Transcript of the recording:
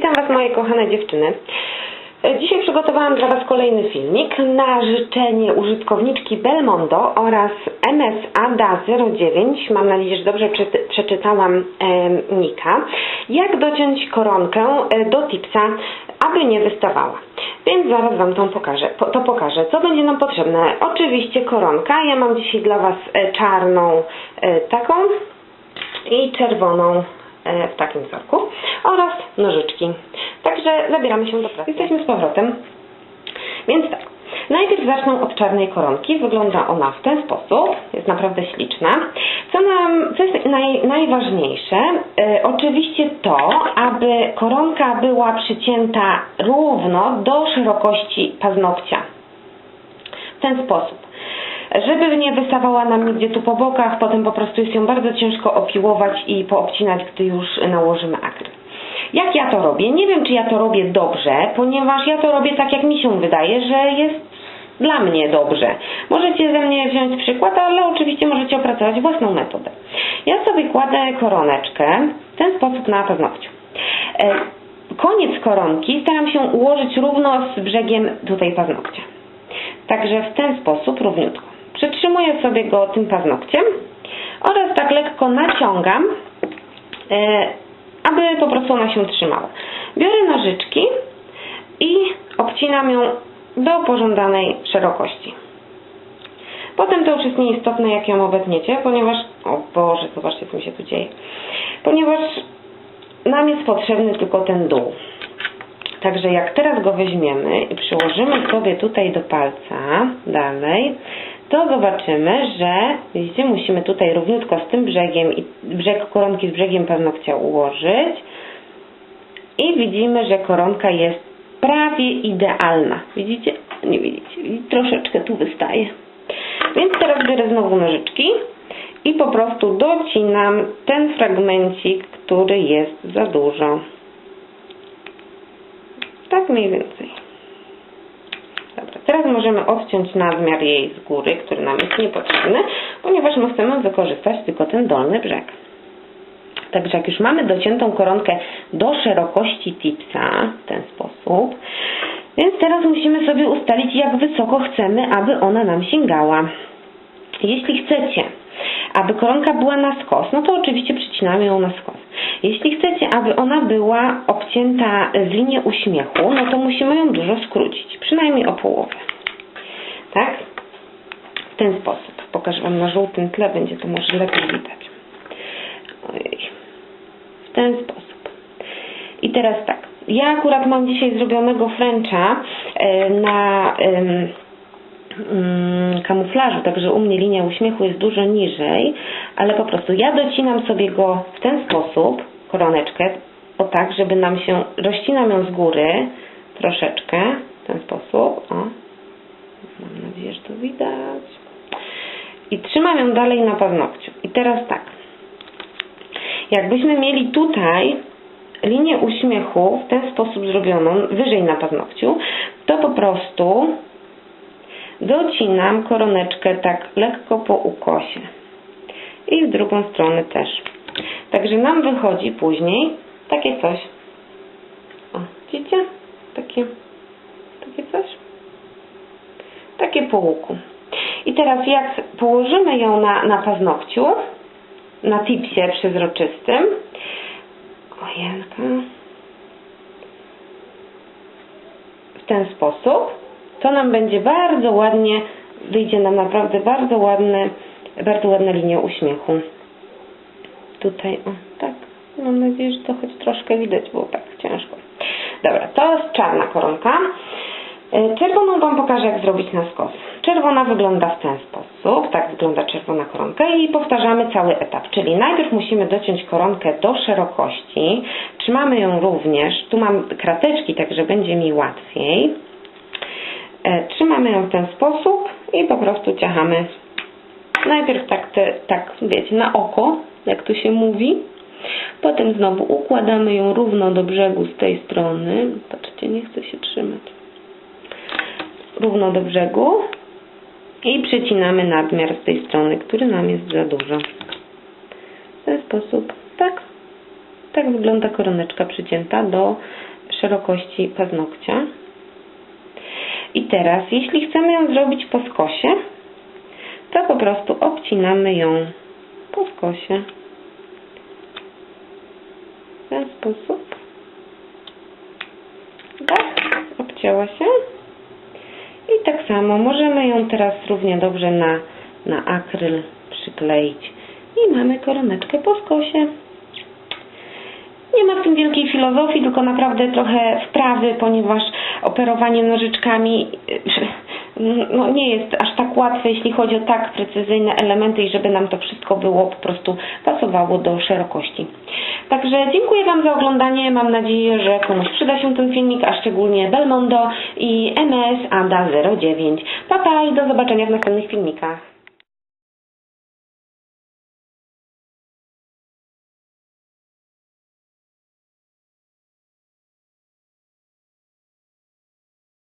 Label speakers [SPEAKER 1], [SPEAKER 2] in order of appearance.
[SPEAKER 1] Witam Was moje kochane dziewczyny. E, Dzisiaj przygotowałam dla Was kolejny filmik na życzenie użytkowniczki Belmondo oraz MSADA09. Mam nadzieję, że dobrze przeczy- przeczytałam e, Nika. Jak dociąć koronkę e, do tipsa, aby nie wystawała. Więc zaraz Wam to pokażę. Po, to pokażę. Co będzie nam potrzebne? Oczywiście koronka. Ja mam dzisiaj dla Was e, czarną e, taką i czerwoną w takim wzorku oraz nożyczki. Także zabieramy się do pracy. Jesteśmy z powrotem. Więc tak, najpierw zacznę od czarnej koronki. Wygląda ona w ten sposób. Jest naprawdę śliczna. Co nam, co jest naj, najważniejsze? E, oczywiście to, aby koronka była przycięta równo do szerokości paznokcia. W ten sposób żeby nie wystawała nam nigdzie tu po bokach, potem po prostu jest ją bardzo ciężko opiłować i poobcinać, gdy już nałożymy akryl. Jak ja to robię? Nie wiem, czy ja to robię dobrze, ponieważ ja to robię tak, jak mi się wydaje, że jest dla mnie dobrze. Możecie ze mnie wziąć przykład, ale oczywiście możecie opracować własną metodę. Ja sobie kładę koroneczkę w ten sposób na paznokciu. E, Koniec koronki staram się ułożyć równo z brzegiem tutaj paznokcia. Także w ten sposób równiutko. Przytrzymuję sobie go tym paznokciem oraz tak lekko naciągam, e, aby po prostu ona się trzymała. Biorę nożyczki i obcinam ją do pożądanej szerokości. Potem to już jest nieistotne, jak ją obetniecie, ponieważ... O Boże, zobaczcie, co mi się tu dzieje. Ponieważ nam jest potrzebny tylko ten dół. Także jak teraz go weźmiemy i przyłożymy sobie tutaj do palca, dalej, to zobaczymy, że widzicie, musimy tutaj równiutko z tym brzegiem i brzeg koronki z brzegiem paznokcia ułożyć i widzimy, że koronka jest prawie idealna. Widzicie? Nie widzicie? Troszeczkę tu wystaje. Więc teraz biorę znowu nożyczki i po prostu docinam ten fragmencik, który jest za dużo. Tak mniej więcej. Dobra, teraz możemy odciąć nadmiar jej z góry, który nam jest niepotrzebny, ponieważ my chcemy wykorzystać tylko ten dolny brzeg. Także jak już mamy dociętą koronkę do szerokości tipsa, w ten sposób, więc teraz musimy sobie ustalić, jak wysoko chcemy, aby ona nam sięgała. Jeśli chcecie, aby koronka była na skos, no to oczywiście przycinamy ją na skos. Jeśli chcecie, aby ona była obcięta w linię uśmiechu, no to musimy ją dużo skrócić, przynajmniej o połowę. Tak? W ten sposób. Pokażę Wam na żółtym tle, będzie to może lepiej widać. Ojej. W ten sposób. I teraz tak. Ja akurat mam dzisiaj zrobionego Frencha e, na kamuflażu, także u mnie linia uśmiechu jest dużo niżej, ale po prostu ja docinam sobie go w ten sposób, koroneczkę, o tak, żeby nam się, rozcinam ją z góry troszeczkę, w ten sposób, o, mam nadzieję, że to widać, i trzymam ją dalej na paznokciu. I teraz tak, jakbyśmy mieli tutaj linię uśmiechu w ten sposób zrobioną, wyżej na paznokciu, to po prostu docinam koroneczkę tak lekko po ukosie i w drugą stronę też. Także nam wychodzi później takie coś. O, widzicie? Takie, takie coś. Takie po łuku. I teraz jak położymy ją na, na paznokciu, na tipsie przezroczystym, ojenka, w ten sposób, to nam będzie bardzo ładnie, wyjdzie nam naprawdę bardzo ładne, bardzo ładna linia uśmiechu. Tutaj, o, tak. Mam nadzieję, że to choć troszkę widać, było tak ciężko. Dobra, to jest czarna koronka. E, Czerwoną Wam pokażę, jak zrobić na skos. Czerwona wygląda w ten sposób, tak wygląda czerwona koronka i powtarzamy cały etap, czyli najpierw musimy dociąć koronkę do szerokości, trzymamy ją również, tu mam krateczki, także będzie mi łatwiej. E, Trzymamy ją w ten sposób i po prostu ciachamy najpierw tak, te, tak wiecie, na oko, jak to się mówi. Potem znowu układamy ją równo do brzegu z tej strony. Patrzcie, nie chce się trzymać. Równo do brzegu i przycinamy nadmiar z tej strony, który nam jest za dużo. W ten sposób, tak. Tak wygląda koroneczka przycięta do szerokości paznokcia. I teraz, jeśli chcemy ją zrobić po skosie, to po prostu obcinamy ją po skosie. W ten sposób. Tak, obcięła się. I tak samo możemy ją teraz równie dobrze na, na akryl przykleić. I mamy koroneczkę po skosie. Nie ma w tym wielkiej filozofii, tylko naprawdę trochę wprawy, ponieważ operowanie nożyczkami y, no, nie jest aż tak łatwe, jeśli chodzi o tak precyzyjne elementy i żeby nam to wszystko było po prostu pasowało do szerokości. Także dziękuję Wam za oglądanie. Mam nadzieję, że komuś przyda się ten filmik, a szczególnie Belmondo i MS Ada 09. Pa, pa i do zobaczenia w następnych filmikach.